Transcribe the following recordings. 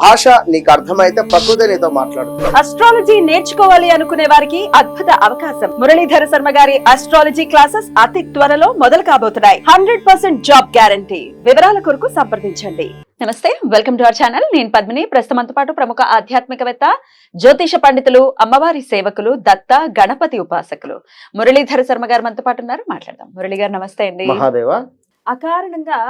భాష నీకు అర్థమైతే ప్రకృతి నీతో మాట్లాడుతుంది. అస్ట్రాలజీ నేర్చుకోవాలి అనుకునే వారికి అద్భుత అవకాశం. మురళీధర శర్మ గారి అస్ట్రాలజీ క్లాసెస్ అతి త్వరలో మొదలు కాబోతున్నాయి. హండ్రెడ్ పర్సెంట్ జాబ్ గ్యారంటీ వివరాల కొరకు సంప్రదించండి. నమస్తే వెల్కమ్ టు అవర్ ఛానల్ నేను పద్మిని. ప్రస్తుతంతో పాటు ప్రముఖ ఆధ్యాత్మికవేత్త జ్యోతిష పండితులు అమ్మవారి సేవకులు దత్త గణపతి ఉపాసకులు. మురళీధర శర్మ గారు మనతో పాటు ఉన్నారు. మాట్లాడదాం. మురళి గారు నమస్తే అండి. మహాదేవ. అకారణంగా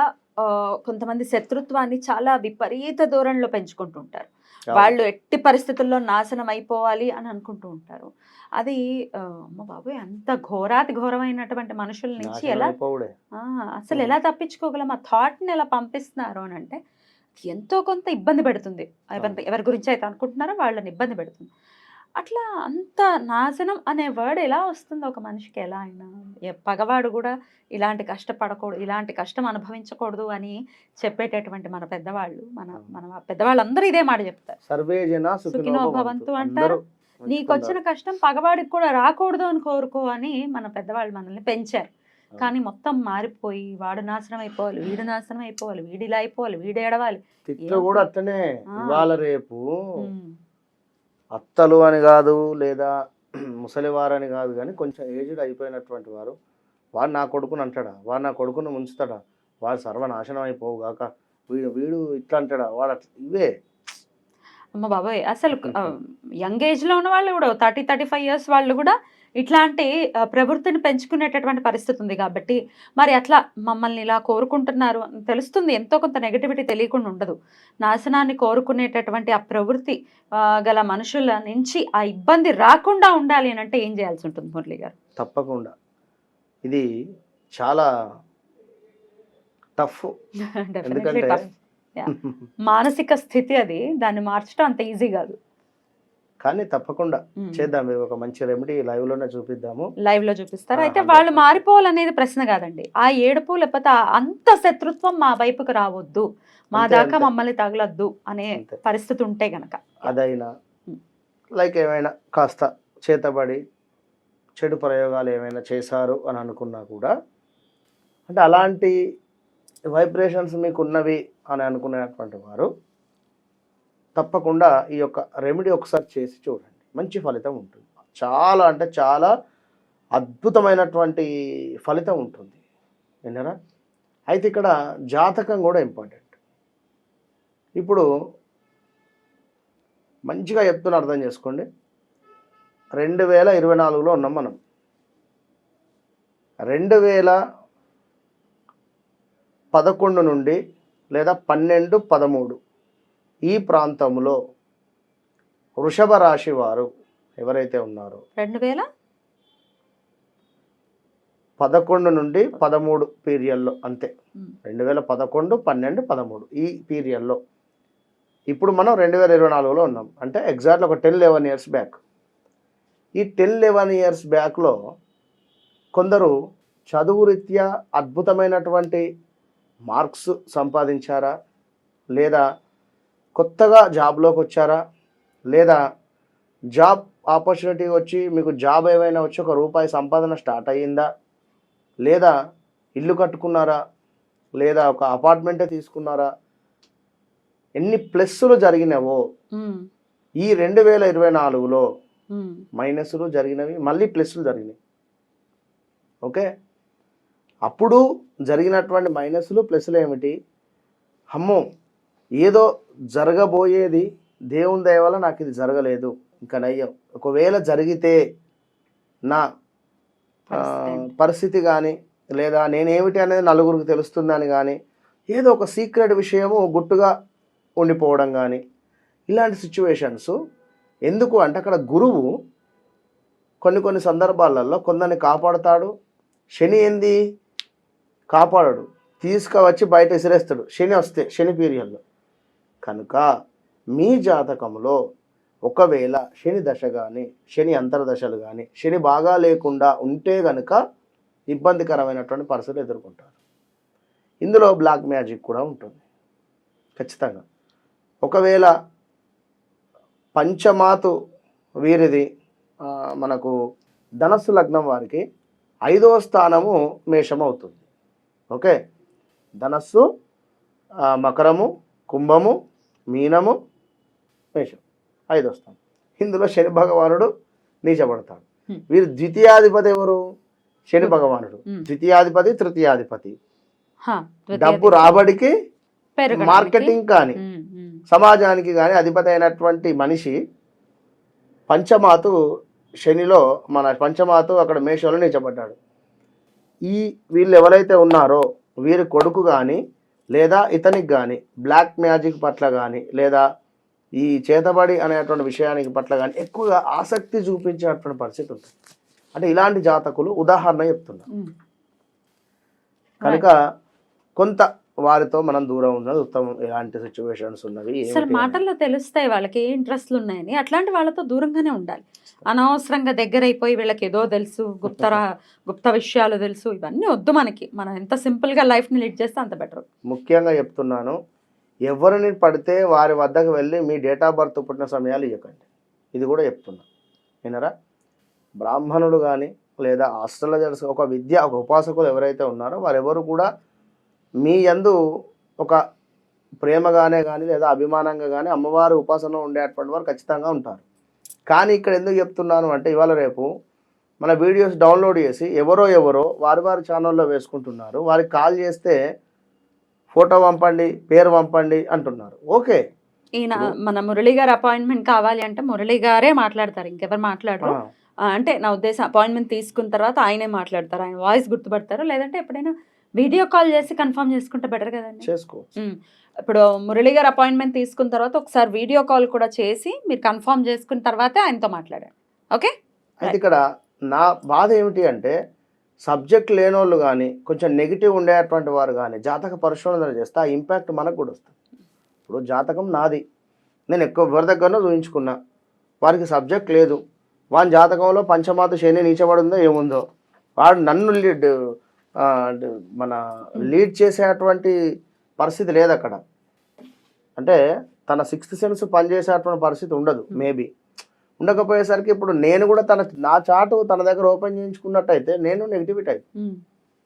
కొంతమంది శత్రుత్వాన్ని చాలా విపరీత దూరంలో పెంచుకుంటుంటారు. వాళ్ళు ఎట్టి పరిస్థితుల్లో నాశనం అయిపోవాలి అని అనుకుంటూ ఉంటారు. అది అమ్మ బాబోయ్! అంత ఘోరాతి ఘోరమైనటువంటి మనుషుల నుంచి ఎలా అసలు ఎలా తప్పించుకోగలం? ఆ థాట్ని ఎలా పంపిస్తున్నారు అని అంటే ఎంతో కొంత ఇబ్బంది పెడుతుంది. ఎవరి గురించి అయితే అనుకుంటున్నారో వాళ్ళని ఇబ్బంది పెడుతుంది. అట్లా అంత నాశనం అనే వర్డ్ ఎలా వస్తుంది ఒక మనిషికి ఎలా అయినా పగవాడు కూడా ఇలాంటి కష్టపడకూడదు ఇలాంటి కష్టం అనుభవించకూడదు అని చెప్పేటటువంటి మన పెద్దవాళ్ళు మన. మన పెద్దవాళ్ళందరూ ఇదే మాట చెప్తారు సర్వే జన సుఖినో సుఖినో భవంతు భవంతు. అంటారు. నీకు వచ్చిన కష్టం పగవాడికి కూడా రాకూడదు అని కోరుకో అని మన పెద్దవాళ్ళు మనల్ని పెంచారు. కానీ మొత్తం మారిపోయి వాడు నాశనం అయిపోవాలి వీడు నాశనం అయిపోవాలి వీడు ఇలా అయిపోవాలి వీడు ఏడవాలి తిట్లు కూడా అట్లనే. ఇవాళ రేపు అత్తలు అని కాదు లేదా ముసలివారని కాదు కానీ కొంచెం ఏజ్డ్ అయిపోయినటువంటి వారు వాడు నా కొడుకుని అంటాడా? వాడు నా కొడుకును ముంచుతాడా? వాడు సర్వనాశనం అయిపోవుగాక వీడు వీడు ఇట్లా అంటాడా? వాడు అట్లా ఇవే. అమ్మ బాబాయ్ అసలు యంగ్ ఏజ్లో ఉన్న వాళ్ళు కూడా థర్టీ థర్టీ ఫైవ్ ఇయర్స్ వాళ్ళు కూడా ఇట్లాంటి ప్రవృత్తిని పెంచుకునేటటువంటి పరిస్థితి ఉంది కాబట్టి మరి అట్లా మమ్మల్ని ఇలా కోరుకుంటున్నారు అని తెలుస్తుంది. ఎంతో కొంత నెగటివిటీ తెలియకుండా ఉండదు. నాశనాన్ని కోరుకునేటటువంటి ఆ ప్రవృత్తి గల మనుషుల నుంచి ఆ ఇబ్బంది రాకుండా ఉండాలి అని అంటే ఏం చేయాల్సి ఉంటుంది మురళి గారు? తప్పకుండా. ఇది చాలా టఫ్. మానసిక స్థితి అది. దాన్ని మార్చడం అంత ఈజీ కాదు. కానీ తప్పకుండా చేద్దాం మీరు ఒక మంచి రెమెడీ లైవ్లోనే చూపిద్దాము లైవ్లో చూపిస్తారు అయితే 100%. వాళ్ళు మారిపోవాలనేది ప్రశ్న కాదండి ఆ ఏడుపు లేకపోతే అంత శత్రుత్వం మా వైపుకు రావద్దు మా దాకా. మమ్మల్ని తగలద్దు అనే. పరిస్థితి ఉంటే గనక అదైనా. లైక్ ఏమైనా కాస్త చేతబడి చెడు ప్రయోగాలు ఏమైనా చేశారు అని అనుకున్నా కూడా అంటే అలాంటి వైబ్రేషన్స్ మీకు ఉన్నవి అని అనుకునేటువంటి వారు తప్పకుండా ఈ యొక్క రెమెడీ ఒకసారి చేసి చూడండి. మంచి ఫలితం ఉంటుంది. చాలా అంటే చాలా అద్భుతమైనటువంటి ఫలితం ఉంటుంది. విన్నారా? అయితే ఇక్కడ జాతకం కూడా ఇంపార్టెంట్. ఇప్పుడు మంచిగా చెప్తున్న అర్థం చేసుకోండి. రెండు వేల ఇరవై నాలుగులో ఉన్నాం మనం. రెండు వేల పదకొండు నుండి లేదా పన్నెండు పదమూడు. ఈ ప్రాంతంలో వృషభ రాశి వారు ఎవరైతే ఉన్నారో రెండు వేల పదకొండు నుండి పదమూడు పీరియడ్లో అంతే. రెండు వేల పదకొండు పన్నెండు పదమూడు ఈ పీరియడ్లో. ఇప్పుడు మనం రెండు వేల ఇరవై నాలుగులో ఉన్నాం. అంటే ఎగ్జాక్ట్లీ ఒక టెన్ లెవెన్ ఇయర్స్ బ్యాక్. ఈ టెన్ లెవెన్ ఇయర్స్ బ్యాక్లో కొందరు చదువు రీత్యా అద్భుతమైనటువంటి మార్క్స్ సంపాదించారా? లేదా కొత్తగా జాబ్లోకి వచ్చారా? లేదా జాబ్ ఆపర్చునిటీ వచ్చి మీకు జాబ్ ఏమైనా వచ్చి ఒక రూపాయి సంపాదన స్టార్ట్ అయ్యిందా? లేదా ఇల్లు కట్టుకున్నారా? లేదా ఒక అపార్ట్మెంటే తీసుకున్నారా? ఎన్ని ప్లస్సులు జరిగినవో ఈ రెండు వేల ఇరవై నాలుగులో మైనస్లు జరిగినవి మళ్ళీ ప్లస్లు జరిగినాయి. ఓకే? అప్పుడు జరిగినటువంటి మైనస్లు ప్లస్లు ఏమిటి? అమ్మో! ఏదో జరగబోయేది దేవుని దయ వల్ల నాకు ఇది జరగలేదు ఇంకా నయ్యం. ఒకవేళ జరిగితే నా? పరిస్థితి. కానీ లేదా నేనేమిటి అనేది నలుగురికి తెలుస్తుందని కానీ ఏదో ఒక సీక్రెట్ విషయము గుట్టుగా ఉండిపోవడం కానీ ఇలాంటి సిచ్యువేషన్స్ ఎందుకు అంటే అక్కడ గురువు కొన్ని కొన్ని సందర్భాలలో కొందరిని కాపాడుతాడు. శని ఏంది? కాపాడడు. తీసుకువచ్చి బయట విసిరేస్తాడు. శని వస్తే శని పీరియడ్లో. కనుక మీ జాతకంలో ఒకవేళ శని దశ కానీ శని అంతర్దశలు కానీ శని బాగా లేకుండా ఉంటే గనుక ఇబ్బందికరమైనటువంటి పరిస్థితులు ఎదుర్కొంటారు. ఇందులో బ్లాక్ మ్యాజిక్ కూడా ఉంటుంది. ఖచ్చితంగా. ఒకవేళ పంచమాతు వీరిది మనకు ధనస్సు లగ్నం వారికి ఐదవ స్థానము మేషం అవుతుంది ఓకే? ధనస్సు మకరము కుంభము మీనము మేషం ఐదవ స్థానం ఇందులో శని భగవానుడు నీచబడతాడు. వీరు ద్వితీయాధిపతి ఎవరు శని. భగవానుడు. ద్వితీయాధిపతి తృతీయాధిపతి డబ్బు. రాబడికి. మార్కెటింగ్ కానీ. సమాజానికి కానీ అధిపతి అయినటువంటి మనిషి పంచమాతు శనిలో మన పంచమాతు అక్కడ మేషంలో నిలిచబడ్డాడు ఈ వీళ్ళు ఎవరైతే ఉన్నారో వీరి కొడుకు కానీ లేదా ఇతనికి కానీ బ్లాక్ మ్యాజిక్ పట్ల కానీ లేదా ఈ చేతబడి అనేటువంటి విషయానికి పట్ల కానీ ఎక్కువగా ఆసక్తి చూపించేటువంటి పరిస్థితి ఉంటుంది. అంటే ఇలాంటి జాతకులు ఉదాహరణ చెప్తున్నా. ఉమ్. కనుక కొంత వారితో మనం దూరం ఉన్నది ఉత్తమం ఎలాంటి సిచ్యువేషన్స్ ఉన్నవి అనేది. మాటల్లో తెలుస్తాయి వాళ్ళకి ఏ ఇంట్రెస్ట్లు ఉన్నాయని. అట్లాంటి వాళ్ళతో దూరంగానే ఉండాలి. అనవసరంగా దగ్గర అయిపోయి వీళ్ళకి ఏదో తెలుసు గుప్త గుప్త విషయాలు తెలుసు ఇవన్నీ వద్దు మనకి. మనం ఎంత సింపుల్గా లైఫ్ని లీడ్ చేస్తే అంత బెటర్ ముఖ్యంగా చెప్తున్నాను ఎవరిని పడితే వారి వద్దకు వెళ్ళి మీ డేట్ ఆఫ్ బర్త్ పుట్టిన సమయాలు ఇవ్వకండి ఇది కూడా చెప్తున్నా. వినరా? బ్రాహ్మణుడు కానీ లేదా ఆస్ట్రాలజర్స్ ఒక విద్య ఒక ఉపాసకులు ఎవరైతే ఉన్నారో వారెవరు కూడా మీ యందు ఒక ప్రేమగానే కానీ లేదా అభిమానంగా కానీ అమ్మవారి ఉపాసన ఉండేటువంటి వారు ఖచ్చితంగా ఉంటారు. కానీ ఇక్కడ ఎందుకు చెప్తున్నాను అంటే ఇవాళ రేపు మన వీడియోస్ డౌన్లోడ్ చేసి ఎవరో ఎవరో వారి వారి ఛానల్లో వేసుకుంటున్నారు. వారికి కాల్ చేస్తే ఫోటో పంపండి పేరు పంపండి అంటున్నారు. ఓకే. ఈయన మన మురళి గారు అపాయింట్మెంట్ కావాలి అంటే మురళి గారే మాట్లాడతారు. ఇంకెవరు మాట్లాడరు. అంటే నా ఉద్దేశం అపాయింట్మెంట్ తీసుకున్న తర్వాత ఆయనే మాట్లాడతారు. ఆయన వాయిస్ గుర్తుపడతారు. లేదంటే ఎప్పుడైనా వీడియో కాల్ చేసి కన్ఫర్మ్ చేసుకుంటే బెటర్ కదండి. చేసుకో. ఇప్పుడు మురళి గారు అపాయింట్మెంట్ తీసుకున్న తర్వాత ఒకసారి వీడియో కాల్ కూడా చేసి మీరు కన్ఫర్మ్ చేసుకున్న తర్వాతే ఆయనతో మాట్లాడండి. ఓకే? అయితే ఇక్కడ నా బాధ ఏమిటి అంటే సబ్జెక్ట్ లేనోళ్ళు కానీ కొంచెం నెగిటివ్ ఉండేటువంటి వారు కానీ జాతక పరిశోధన చేస్తే ఆ ఇంపాక్ట్ మనకు కూడా వస్తుంది. ఇప్పుడు జాతకం నాది. నేను ఎక్కువ ఎవరి దగ్గరనో చూపించుకున్నా వారికి సబ్జెక్ట్ లేదు. వాని జాతకంలో పంచమాత శని నీచబడిందో ఏముందో. వాడు నన్ను మన లీడ్ చేసేటువంటి పరిస్థితి లేదు అక్కడ అంటే తన సిక్స్త్ సెన్స్ పనిచేసేటువంటి పరిస్థితి ఉండదు మేబీ. ఉండకపోయేసరికి ఇప్పుడు నేను కూడా తన నా చాటు తన దగ్గర ఓపెన్ చేయించుకున్నట్టయితే నేను నెగిటివిటీ అయితే ఉమ్.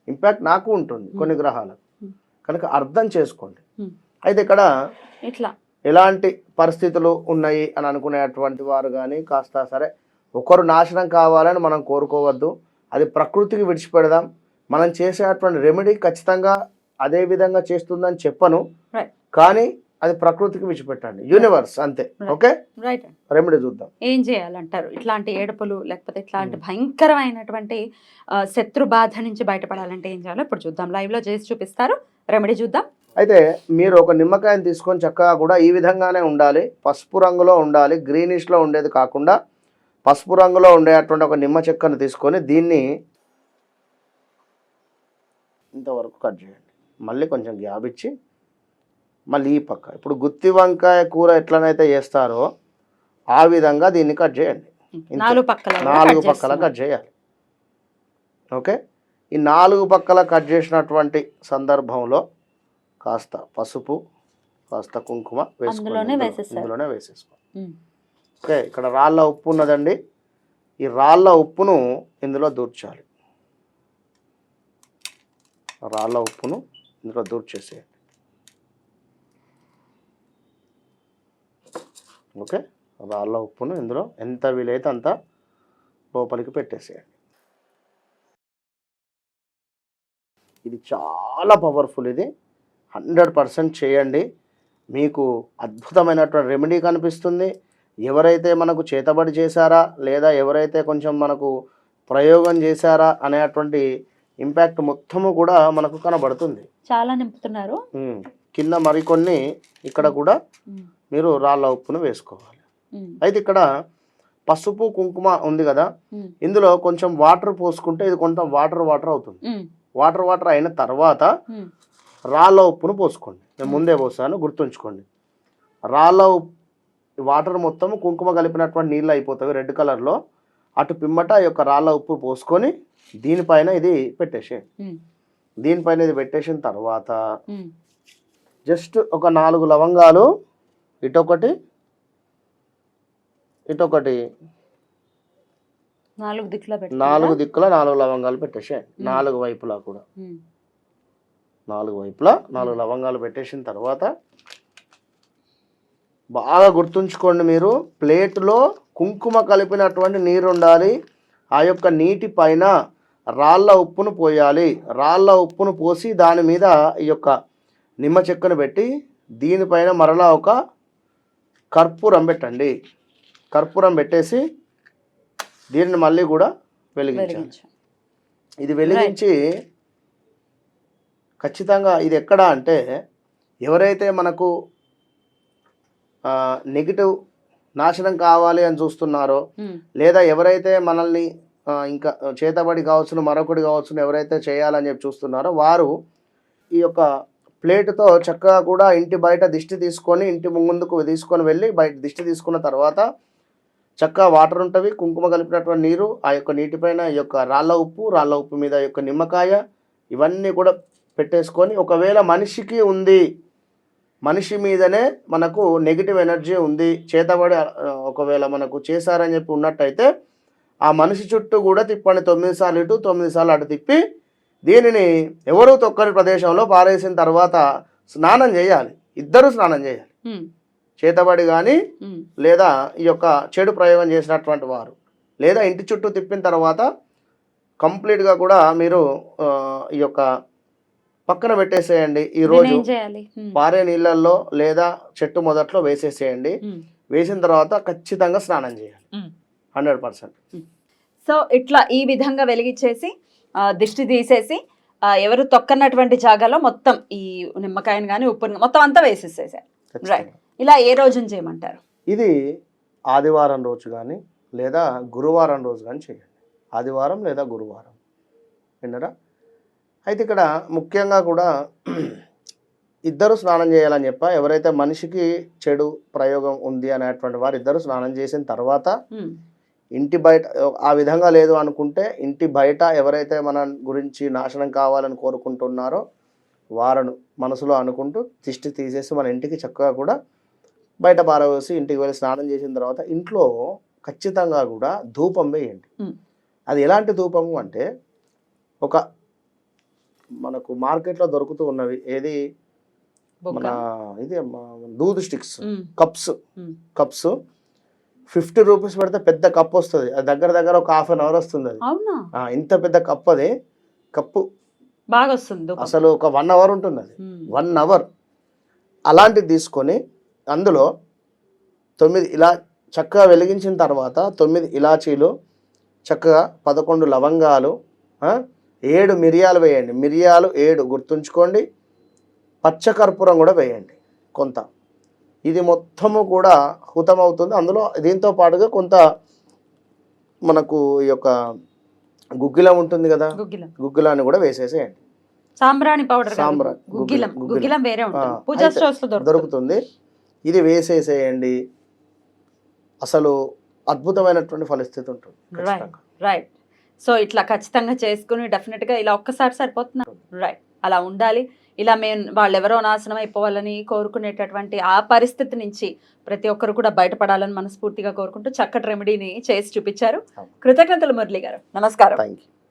ఇంపాక్ట్ నాకు ఉంటుంది కొన్ని గ్రహాలకు. కనుక అర్థం చేసుకోండి. అయితే ఇక్కడ ఇట్లా ఎలాంటి పరిస్థితులు ఉన్నాయి అని అనుకునేటువంటి వారు కానీ కాస్త సరే ఒకరు నాశనం కావాలని మనం కోరుకోవద్దు. అది ప్రకృతికి విడిచిపెడదాం. మనం చేసేటువంటి రెమెడీ ఖచ్చితంగా అదే విధంగా చేస్తుందని చెప్పను. కానీ అది ప్రకృతికి విడిచిపెట్టండి. యూనివర్స్ అంతే. ఓకే రైట్ రెమెడీ చూద్దాం. ఏం చేయాలంటారు? ఇట్లాంటి ఏడుపులు లేకపోతే ఇట్లాంటి భయంకరమైనటువంటి ఆ, శత్రు బాధ నుంచి బయటపడాలంటే ఏం చేయాలో ఇప్పుడు చూద్దాం. లైవ్లో చేసి చూపిస్తారు. రెమెడీ చూద్దాం. అయితే మీరు ఒక నిమ్మకాయని తీసుకొని చక్కగా కూడా ఈ విధంగానే ఉండాలి. పసుపు రంగులో ఉండాలి. గ్రీనిష్లో ఉండేది కాకుండా పసుపు రంగులో ఉండేటువంటి ఒక నిమ్మ చెక్కను తీసుకొని దీన్ని ఇంతవరకు కట్ చేయండి. మళ్ళీ కొంచెం గ్యాప్ ఇచ్చి మళ్ళీ ఈ పక్క. ఇప్పుడు గుత్తి వంకాయ కూర ఎట్లనైతే చేస్తారో ఆ విధంగా దీన్ని కట్ చేయండి. నాలుగు పక్కల నాలుగు పక్కల. కట్ చేయాలి. ఓకే? ఈ నాలుగు పక్కల కట్ చేసినటువంటి సందర్భంలో కాస్త పసుపు కాస్త కుంకుమ వేసుకోండి. ఇందులోనే వేసేసుకోండి. ఓకే? ఇక్కడ రాళ్ళ ఉప్పు ఉన్నదండి. ఈ రాళ్ళ ఉప్పును ఇందులో దూర్చాలి. రాళ్ళ ఉప్పును ఇందులో దూర్చేసేయండి ఓకే? రాళ్ళ ఉప్పును ఇందులో ఎంత వీలైతే అంత లోపలికి పెట్టేసేయండి. ఇది చాలా పవర్ఫుల్ ఇది. హండ్రెడ్ పర్సెంట్ చేయండి. మీకు అద్భుతమైనటువంటి రెమెడీ కనిపిస్తుంది. ఎవరైతే మనకు చేతబడి చేశారా లేదా ఎవరైతే కొంచెం మనకు ప్రయోగం చేశారా అనేటువంటి ఇంపాక్ట్ మొత్తము కూడా మనకు కనబడుతుంది చాలా నింపుతున్నారు. కింద మరికొన్ని ఇక్కడ కూడా. మీరు రాళ్ళ ఉప్పును వేసుకోవాలి. అయితే ఇక్కడ పసుపు కుంకుమ ఉంది కదా. ఇందులో కొంచెం వాటర్ పోసుకుంటే ఇది కొంచెం వాటర్ వాటర్ అవుతుంది. వాటర్ వాటర్ అయిన తర్వాత. రాళ్ళ ఉప్పును పోసుకోండి నేను ముందే పోసాను గుర్తుంచుకోండి రాళ్ళ ఉప్పు వాటర్ మొత్తం కుంకుమ కలిపినటువంటి నీళ్ళు అయిపోతాయి రెడ్ కలర్లో అటు పిమ్మట ఈ యొక్క రాళ్ళ ఉప్పు పోసుకొని దీనిపైన ఇది పెట్టేసే దీనిపైన ఇది పెట్టేసిన తర్వాత జస్ట్ ఒక నాలుగు లవంగాలు ఇటొకటి ఇటొకటి నాలుగు దిక్కుల నాలుగు దిక్కుల నాలుగు లవంగాలు పెట్టేసే నాలుగు వైపులా కూడా. నాలుగు వైపులా నాలుగు లవంగాలు పెట్టేసిన తర్వాత బాగా గుర్తుంచుకోండి మీరు. ప్లేట్లో కుంకుమ కలిపినటువంటి నీరు ఉండాలి. ఆ యొక్క నీటి పైన రాళ్ళ ఉప్పును పోయాలి. రాళ్ళ ఉప్పును పోసి దాని మీద ఈ యొక్క నిమ్మ చెక్కను పెట్టి దీనిపైన మరలా ఒక కర్పూరం పెట్టండి. కర్పూరం పెట్టేసి దీనిని మళ్ళీ కూడా వెలిగించాలి. వెలిగించు ఇది వెలిగించి ఖచ్చితంగా ఇది ఎక్కడ అంటే ఎవరైతే మనకు నెగిటివ్ నాశనం కావాలి అని చూస్తున్నారో లేదా ఎవరైతే మనల్ని ఇంకా చేతబడి కావచ్చును మరొకటి కావచ్చును ఎవరైతే చేయాలని చెప్పి చూస్తున్నారో వారు ఈ యొక్క ప్లేటుతో చక్కగా కూడా ఇంటి బయట దిష్టి తీసుకొని ఇంటి ముందుకు తీసుకొని వెళ్ళి బయట దిష్టి తీసుకున్న తర్వాత చక్కగా వాటర్ ఉంటుంది కుంకుమ కలిపినటువంటి నీరు ఆ యొక్క నీటిపైన ఈ యొక్క రాళ్ళ ఉప్పు రాళ్ళ ఉప్పు మీద యొక్క నిమ్మకాయ ఇవన్నీ కూడా పెట్టేసుకొని ఒకవేళ మనిషికి ఉంది మనిషి మీదనే మనకు నెగిటివ్ ఎనర్జీ ఉంది చేతబడి ఒకవేళ మనకు చేశారని చెప్పి ఉన్నట్టయితే ఆ మనిషి చుట్టూ కూడా తిప్పండి. తొమ్మిది సార్లు ఇటు తొమ్మిది సార్లు అటు తిప్పి దీనిని ఎవరు తొక్కని ప్రదేశంలో పారేసిన తర్వాత స్నానం చేయాలి. ఇద్దరు స్నానం చేయాలి. చేతబడి కానీ లేదా ఈ యొక్క చెడు ప్రయోగం చేసినటువంటి వారు. లేదా ఇంటి చుట్టూ తిప్పిన తర్వాత కంప్లీట్గా కూడా మీరు ఈ యొక్క పక్కన పెట్టేసేయండి ఈ రోజు పారే నీళ్ళల్లో లేదా చెట్టు మొదట్లో వేసేసేయండి. వేసిన తర్వాత ఖచ్చితంగా స్నానం చేయాలి. Hundred percent. సో ఇట్లా ఈ విధంగా వెలిగించేసి దిష్టి తీసేసి ఎవరు తొక్కనటువంటి జాగాలో మొత్తం ఈ నిమ్మకాయని కానీ ఉప్పుని మొత్తం అంతా వేసేసేసారు రైట్ ఇలా ఏ రోజున చేయమంటారు? ఇది ఆదివారం రోజు కానీ లేదా గురువారం రోజు కానీ చేయండి. ఆదివారం లేదా గురువారం. విన్నరా? అయితే ఇక్కడ ముఖ్యంగా కూడా ఇద్దరు స్నానం చేయాలని చెప్ప. ఎవరైతే మనిషికి చెడు ప్రయోగం ఉంది అనేటువంటి వారు ఇద్దరు స్నానం చేసిన తర్వాత ఇంటి బయట ఆ విధంగా లేదు అనుకుంటే ఇంటి బయట ఎవరైతే మన గురించి నాశనం కావాలని కోరుకుంటున్నారో వారను మనసులో అనుకుంటూ దిష్టి తీసేసి మన ఇంటికి చక్కగా కూడా బయట పారవేసి ఇంటికి వెళ్ళి స్నానం చేసిన తర్వాత ఇంట్లో ఖచ్చితంగా కూడా ధూపం వేయండి. అది ఎలాంటి ధూపము అంటే ఒక మనకు మార్కెట్లో దొరుకుతూ ఉన్నవి. ఏది. మన ఇది దూద్ sticks. Cups. Cups. Fifty rupees పెడితే పెద్ద కప్ వస్తుంది. అది దగ్గర దగ్గర ఒక హాఫ్ అన్ అవర్ వస్తుంది అది. ఇంత పెద్ద కప్ అది. కప్పు. బాగా వస్తుంది. అసలు ఒక వన్ అవర్ ఉంటుంది అది. One hour. అలాంటిది తీసుకొని అందులో తొమ్మిది ఇలా చక్కగా వెలిగించిన తర్వాత తొమ్మిది ఇలాచీలు చక్కగా పదకొండు లవంగాలు ఏడు మిరియాలు వేయండి. మిరియాలు ఏడు గుర్తుంచుకోండి. పచ్చకర్పూరం కూడా వేయండి. కొంత. ఇది మొత్తము కూడా హుతమవుతుంది. అందులో దీంతో పాటుగా కొంత మనకు ఈ యొక్క గుగ్గిలం ఉంటుంది కదా? గుగ్గిలం. గుగ్గిలాన్ని కూడా వేసేసేయండి. సాంబ్రాణి పౌడర్ కాదు, సాంబ్రా- గుగ్గిలం. గుగ్గిలం, గుగ్గిలం. గుగ్గిలం వేరే ఉంటుంది. ఆ, పూజా అయితే స్టోర్స్లో దొరుకుతుంది. ఇది వేసేసేయండి. అసలు అద్భుతమైనటువంటి ఫలిస్థితి ఉంటుంది. రైట్ సో ఇట్లా ఖచ్చితంగా చేసుకుని డెఫినెట్గా ఇలా ఒక్కసారి సరిపోతున్నా రైట్ అలా ఉండాలి. ఇలా మేము వాళ్ళెవరో నాశనం అయిపోవాలని కోరుకునేటటువంటి ఆ పరిస్థితి నుంచి ప్రతి ఒక్కరు కూడా బయటపడాలని మనస్ఫూర్తిగా కోరుకుంటూ చక్కటి రెమెడీని చేసి చూపించారు. కృతజ్ఞతలు మురళి గారు నమస్కారం